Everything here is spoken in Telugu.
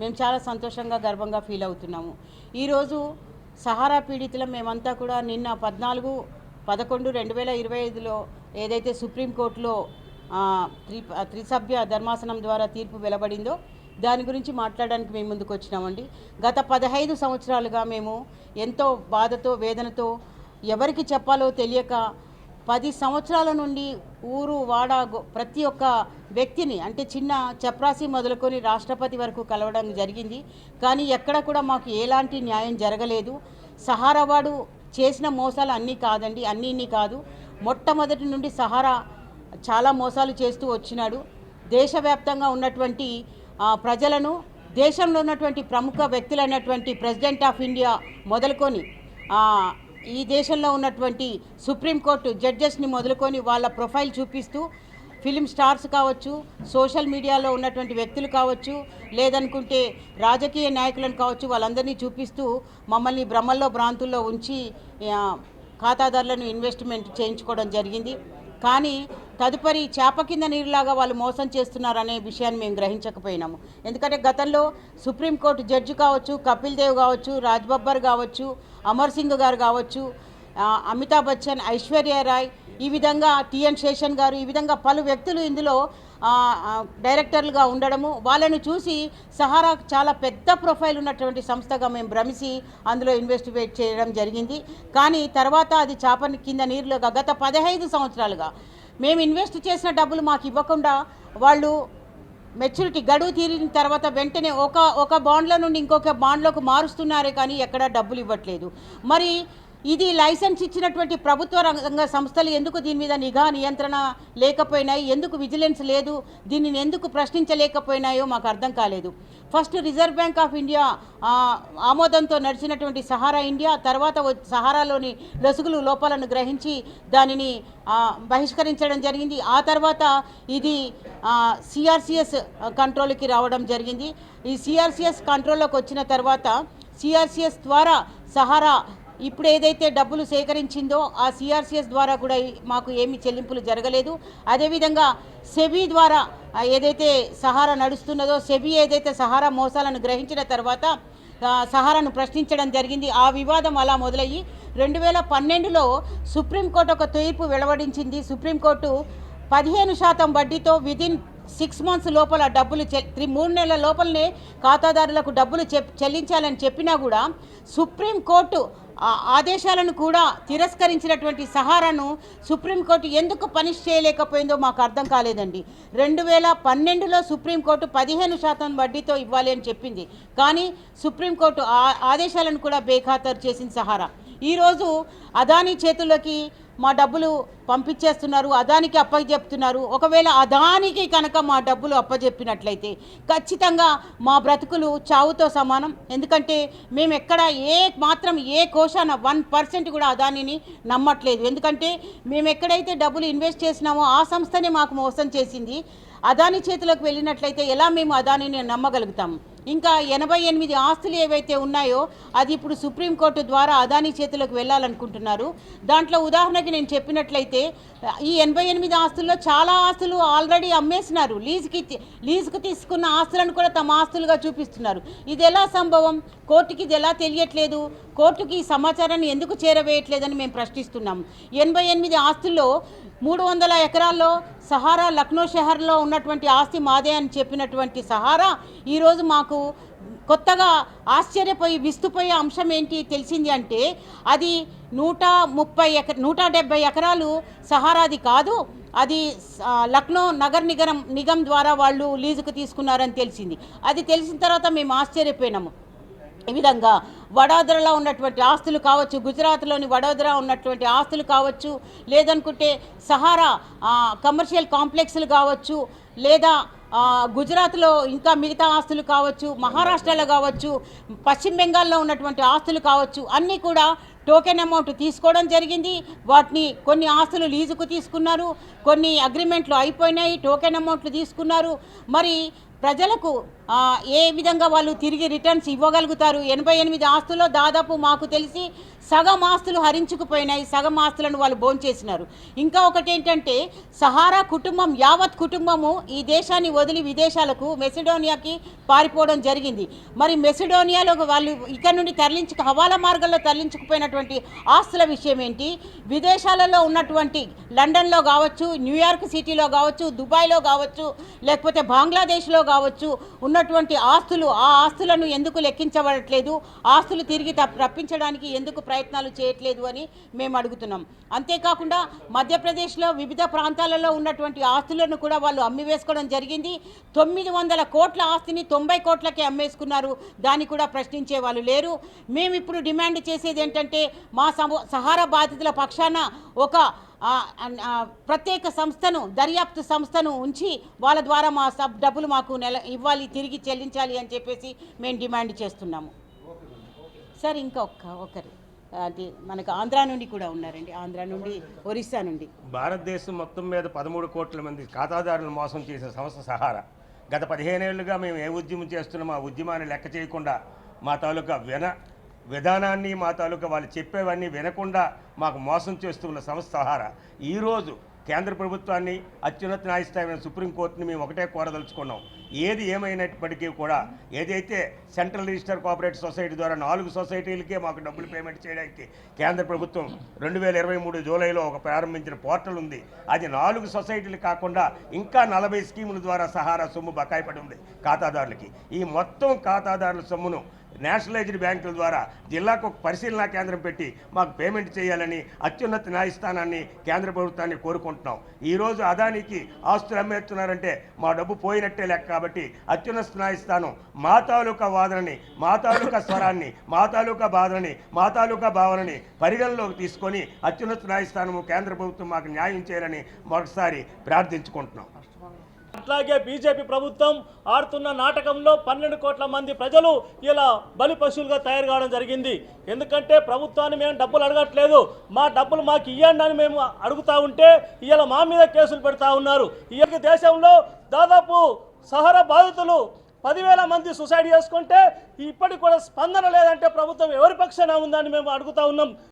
మేము చాలా సంతోషంగా గర్వంగా ఫీల్ అవుతున్నాము. ఈరోజు సహారా పీడితులం మేమంతా కూడా నిన్న పద్నాలుగు పదకొండు రెండు వేల ఇరవై ఐదులో ఏదైతే సుప్రీంకోర్టులో త్రి త్రిసభ్య ధర్మాసనం ద్వారా తీర్పు వెలువడిందో దాని గురించి మాట్లాడడానికి మేము ముందుకు వచ్చినామండి. గత పదహైదు సంవత్సరాలుగా మేము ఎంతో బాధతో వేదనతో ఎవరికి చెప్పాలో తెలియక పది సంవత్సరాల నుండి ఊరు వాడ ప్రతి ఒక్క వ్యక్తిని అంటే చిన్న చప్రాసి మొదలుకొని రాష్ట్రపతి వరకు కలవడం జరిగింది. కానీ ఎక్కడ కూడా మాకు ఎలాంటి న్యాయం జరగలేదు. సహారా వాడు చేసిన మోసాలు అన్నీ కాదండి అన్నీ ఇన్ని కాదు. మొట్టమొదటి నుండి సహారా చాలా మోసాలు చేస్తూ వచ్చినాడు. దేశవ్యాప్తంగా ఉన్నటువంటి ప్రజలను దేశంలో ఉన్నటువంటి ప్రముఖ వ్యక్తులైనటువంటి ప్రెసిడెంట్ ఆఫ్ ఇండియా మొదలుకొని ఈ దేశంలో ఉన్నటువంటి సుప్రీంకోర్టు జడ్జెస్ని మొదలుకొని వాళ్ళ ప్రొఫైల్ చూపిస్తూ ఫిలిం స్టార్స్ కావచ్చు సోషల్ మీడియాలో ఉన్నటువంటి వ్యక్తులు కావచ్చు లేదనుకుంటే రాజకీయ నాయకులను కావచ్చు వాళ్ళందరినీ చూపిస్తూ మమ్మల్ని భ్రమల్లో భ్రాంతుల్లో ఉంచి ఖాతాదారులను ఇన్వెస్ట్మెంట్ చేయించుకోవడం జరిగింది. కానీ తదుపరి చేప కింద నీరులాగా వాళ్ళు మోసం చేస్తున్నారనే విషయాన్ని మేము గ్రహించకపోయినాము. ఎందుకంటే గతంలో సుప్రీంకోర్టు జడ్జి కావచ్చు కపిల్ దేవ్ కావచ్చు రాజ్ బబ్బర్ కావచ్చు అమర్ సింగ్ గారు కావచ్చు అమితాబ్ బచ్చన్ ఐశ్వర్య రాయ్ ఈ విధంగా టిఎన్ శేషన్ గారు ఈ విధంగా పలు వ్యక్తులు ఇందులో డైరెక్టర్లుగా ఉండడము వాళ్ళని చూసి సహారా చాలా పెద్ద ప్రొఫైల్ ఉన్నటువంటి సంస్థగా మేము భ్రమిసి అందులో ఇన్వెస్టిగేట్ చేయడం జరిగింది. కానీ తర్వాత అది చేపని కింద నీరులోగా గత పదహైదు సంవత్సరాలుగా మేము ఇన్వెస్ట్ చేసిన డబ్బులు మాకు ఇవ్వకుండా వాళ్ళు మెచ్యూరిటీ గడువు తీరిన తర్వాత వెంటనే ఒక ఒక బాండ్ల నుండి ఇంకొక బాండ్లోకి మారుస్తున్నారే కానీ ఎక్కడా డబ్బులు ఇవ్వట్లేదు. మరి ఇది లైసెన్స్ ఇచ్చినటువంటి ప్రభుత్వ రంగ సంస్థలు ఎందుకు దీని మీద నిఘా నియంత్రణ లేకపోయినాయి? ఎందుకు విజిలెన్స్ లేదు? దీనిని ఎందుకు ప్రశ్నించలేకపోయినాయో మాకు అర్థం కాలేదు. First Reserve Bank of India ఆమోదంతో నడిచినటువంటి సహారా ఇండియా తర్వాత సహారాలోని లొసుగులు లోపాలను గ్రహించి దానిని బహిష్కరించడం జరిగింది. ఆ తర్వాత ఇది సిఆర్సిఎస్ కంట్రోల్కి రావడం జరిగింది. ఈ సిఆర్సిఎస్ కంట్రోల్లోకి వచ్చిన తర్వాత సిఆర్సిఎస్ ద్వారా సహారా ఇప్పుడు ఏదైతే డబ్బులు సేకరించిందో ఆ సిఆర్సిఎస్ ద్వారా కూడా మాకు ఏమి చెల్లింపులు జరగలేదు. అదేవిధంగా సెబీ ద్వారా ఏదైతే సహారా నడుస్తున్నదో సెబీ ఏదైతే సహారా మోసాలను గ్రహించిన తర్వాత సహారాను ప్రశ్నించడం జరిగింది. ఆ వివాదం అలా మొదలయ్యి రెండు వేల పన్నెండులో సుప్రీంకోర్టు ఒక తీర్పు వెలువడించింది. సుప్రీంకోర్టు పదిహేను శాతం వడ్డీతో విదిన్ సిక్స్ మంత్స్ లోపల డబ్బులు చె త్రీ మూడు నెలల లోపలనే ఖాతాదారులకు డబ్బులు చె చెల్లించాలని చెప్పినా కూడా సుప్రీంకోర్టు ఆదేశాలను కూడా తిరస్కరించినటువంటి సహారాను సుప్రీంకోర్టు ఎందుకు పనిష్ చేయలేకపోయిందో మాకు అర్థం కాలేదండి. రెండు వేల పన్నెండులో సుప్రీంకోర్టు పదిహేను శాతం వడ్డీతో ఇవ్వాలి అని చెప్పింది. కానీ సుప్రీంకోర్టు ఆ ఆదేశాలను కూడా బేఖాతరు చేసింది సహారా. ఈరోజు అదానీ చేతుల్లోకి మా డబ్బులు పంపించేస్తున్నారు అదానికి అప్పచెప్తున్నారు ఒకవేళ అదానికి కనుక మా డబ్బులు అప్పచెప్పినట్లయితే ఖచ్చితంగా మా బ్రతుకులు చావుతో సమానం. ఎందుకంటే మేము ఎక్కడ ఏ మాత్రం ఏ కోశాన వన్ పర్సెంట్ కూడా అదానిని నమ్మట్లేదు. ఎందుకంటే మేము ఎక్కడైతే డబ్బులు ఇన్వెస్ట్ చేసినామో ఆ సంస్థనే మాకు మోసం చేసింది. అదాని చేతిలోకి వెళ్ళినట్లయితే ఎలా మేము అదానిని నమ్మగలుగుతాం? ఇంకా ఎనభై ఎనిమిది ఆస్తులు ఏవైతే ఉన్నాయో అది ఇప్పుడు సుప్రీంకోర్టు ద్వారా అదాని చేతిలోకి వెళ్ళాలనుకుంటున్నారు. దాంట్లో ఉదాహరణకి నేను చెప్పినట్లయితే ఈ ఎనభై ఎనిమిది ఆస్తుల్లో చాలా ఆస్తులు ఆల్రెడీ అమ్మేసినారు. లీజుకి లీజుకు తీసుకున్న ఆస్తులను కూడా తమ ఆస్తులుగా చూపిస్తున్నారు. ఇది ఎలా సంభవం? కోర్టుకి ఇది ఎలా తెలియట్లేదు? కోర్టుకి ఈ సమాచారాన్ని ఎందుకు చేరవేయట్లేదని మేము ప్రశ్నిస్తున్నాం. ఎనభై ఎనిమిది ఆస్తుల్లో మూడు వందల ఎకరాల్లో సహారా లక్నో షహర్లో ఉన్నటువంటి ఆస్తి మాదే అని చెప్పినటువంటి సహారా ఈరోజు మాకు కొత్తగా ఆశ్చర్యపోయి విస్తుపోయే అంశం ఏంటి తెలిసింది అంటే అది నూట ముప్పై ఎక నూట డెబ్బై ఎకరాలు సహారాది కాదు అది లక్నో నగర్ నిగరం నిగం ద్వారా వాళ్ళు లీజుకు తీసుకున్నారని తెలిసింది. అది తెలిసిన తర్వాత మేము ఆశ్చర్యపోయినాము. ఈ విధంగా వడోదరలో ఉన్నటువంటి ఆస్తులు కావచ్చు గుజరాత్లోని వడోదర ఉన్నటువంటి ఆస్తులు కావచ్చు లేదనుకుంటే సహారా కమర్షియల్ కాంప్లెక్స్లు కావచ్చు లేదా గుజరాత్లో ఇంకా మిగతా ఆస్తులు కావచ్చు మహారాష్ట్రలో కావచ్చు పశ్చిమ బెంగాల్లో ఉన్నటువంటి ఆస్తులు కావచ్చు అన్నీ కూడా టోకెన్ అమౌంట్ తీసుకోవడం జరిగింది. వాటిని కొన్ని ఆస్తులు లీజుకు తీసుకున్నారు. కొన్ని అగ్రిమెంట్లు అయిపోయినాయి టోకెన్ అమౌంట్లు తీసుకున్నారు. మరి ప్రజలకు ఏ విధంగా వాళ్ళు తిరిగి రిటర్న్స్ ఇవ్వగలుగుతారు? ఎనభై ఎనిమిది ఆస్తుల్లో దాదాపు మాకు తెలిసి సగం ఆస్తులు హరించుకుపోయినాయి సగం ఆస్తులను వాళ్ళు భోంచేసినారు. ఇంకా ఒకటి ఏంటంటే సహారా కుటుంబం యావత్ కుటుంబము ఈ దేశాన్ని వదిలి విదేశాలకు మెసిడోనియాకి పారిపోవడం జరిగింది. మరి మెసిడోనియాలో వాళ్ళు ఇక్కడ నుండి తరలించు హవాలా మార్గంలో తరలించుకుపోయినటువంటి ఆస్తుల విషయం ఏంటి? విదేశాలలో ఉన్నటువంటి లండన్లో కావచ్చు న్యూయార్క్ సిటీలో కావచ్చు దుబాయ్లో కావచ్చు లేకపోతే బంగ్లాదేశ్లో కావచ్చు ఉన్నటువంటి ఆస్తులు ఆ ఆస్తులను ఎందుకు లెక్కించబడట్లేదు? ఆస్తులు తిరిగి తప్ప- రప్పించడానికి ఎందుకు ప్రయత్నాలు చేయట్లేదు అని మేము అడుగుతున్నాం. అంతేకాకుండా మధ్యప్రదేశ్లో వివిధ ప్రాంతాలలో ఉన్నటువంటి ఆస్తులను కూడా వాళ్ళు అమ్మివేసుకోవడం జరిగింది. తొమ్మిది వందల కోట్ల ఆస్తిని తొంభై కోట్లకే అమ్మేసుకున్నారు. దాన్ని కూడా ప్రశ్నించే వాళ్ళు లేరు. మేము ఇప్పుడు డిమాండ్ చేసేది ఏంటంటే మా సమూ సహారా బాధితుల పక్షాన ఒక ప్రత్యేక సంస్థను దర్యాప్తు సంస్థను ఉంచి వాళ్ళ ద్వారా మా సబ్ డబ్బులు మాకు నెల ఇవ్వాలి తిరిగి చెల్లించాలి అని చెప్పేసి మేము డిమాండ్ చేస్తున్నాము. సార్ ఇంకా ఒక్క ఒకరు. అంటే మనకు ఆంధ్ర నుండి కూడా ఉన్నారండి. ఆంధ్ర నుండి ఒరిస్సా నుండి. భారతదేశం మొత్తం మీద పదమూడు కోట్ల మంది ఖాతాదారులను మోసం చేసిన సంస్థ సహారా. గత పదిహేనేళ్ళుగా మేము ఏ ఉద్యమం చేస్తున్నామో ఆ ఉద్యమాన్ని లెక్క చేయకుండా మా తాలూకా వెన విధానాన్ని మా తాలూకా వాళ్ళు చెప్పేవన్నీ వినకుండా మాకు మోసం చేస్తున్న సంస్థ సహారా ఈరోజు కేంద్ర ప్రభుత్వాన్ని అత్యున్నత న్యాయస్థానమైన సుప్రీంకోర్టుని మేము ఒకటే కోరదలుచుకున్నాం. ఏది ఏమైనప్పటికీ కూడా ఏదైతే సెంట్రల్ రిజిస్టర్ కోఆపరేటివ్ సొసైటీ ద్వారా నాలుగు సొసైటీలకే మాకు డబ్బులు పేమెంట్ చేయడానికి కేంద్ర ప్రభుత్వం రెండు వేల ఇరవై మూడు జూలైలో ఒక ప్రారంభించిన పోర్టల్ ఉంది. అది నాలుగు సొసైటీలు కాకుండా ఇంకా నలభై స్కీముల ద్వారా సహారా సొమ్ము బకాయి పడి ఉంది ఖాతాదారులకి. ఈ మొత్తం ఖాతాదారుల సొమ్మును నేషనలైజ్డ్ బ్యాంకుల ద్వారా జిల్లాకు ఒక పరిశీలనా కేంద్రం పెట్టి మాకు పేమెంట్ చేయాలని అత్యున్నత న్యాయస్థానాన్ని కేంద్ర ప్రభుత్వాన్ని కోరుకుంటున్నాం. ఈరోజు అదానికి ఆస్తులు అమ్మేస్తున్నారంటే మా డబ్బు పోయినట్టే లెక్క కాబట్టి అత్యున్నత న్యాయస్థానం మా తాలూకా వాదనని మా తాలూకా స్వరాన్ని మా తాలూకా బాధని మా తాలూకా భావనని పరిగణలోకి తీసుకొని అత్యున్నత న్యాయస్థానము కేంద్ర ప్రభుత్వం మాకు న్యాయం చేయాలని మరొకసారి ప్రార్థించుకుంటున్నాం. అట్లాగే బీజేపీ ప్రభుత్వం ఆడుతున్న నాటకంలో పన్నెండు కోట్ల మంది ప్రజలు ఇలా బలి పశువులుగా తయారు కావడం జరిగింది. ఎందుకంటే ప్రభుత్వాన్ని మేము డబ్బులు అడగట్లేదు. మా డబ్బులు మాకు ఇవ్వండి అని మేము అడుగుతా ఉంటే ఇలా మా మీద కేసులు పెడతా ఉన్నారు. ఈ దేశంలో దాదాపు సహర బాధితులు పదివేల మంది సుసైడ్ చేసుకుంటే ఇప్పటికి కూడా స్పందన లేదంటే ప్రభుత్వం ఎవరి పక్షాన ఉందని మేము అడుగుతా ఉన్నాం.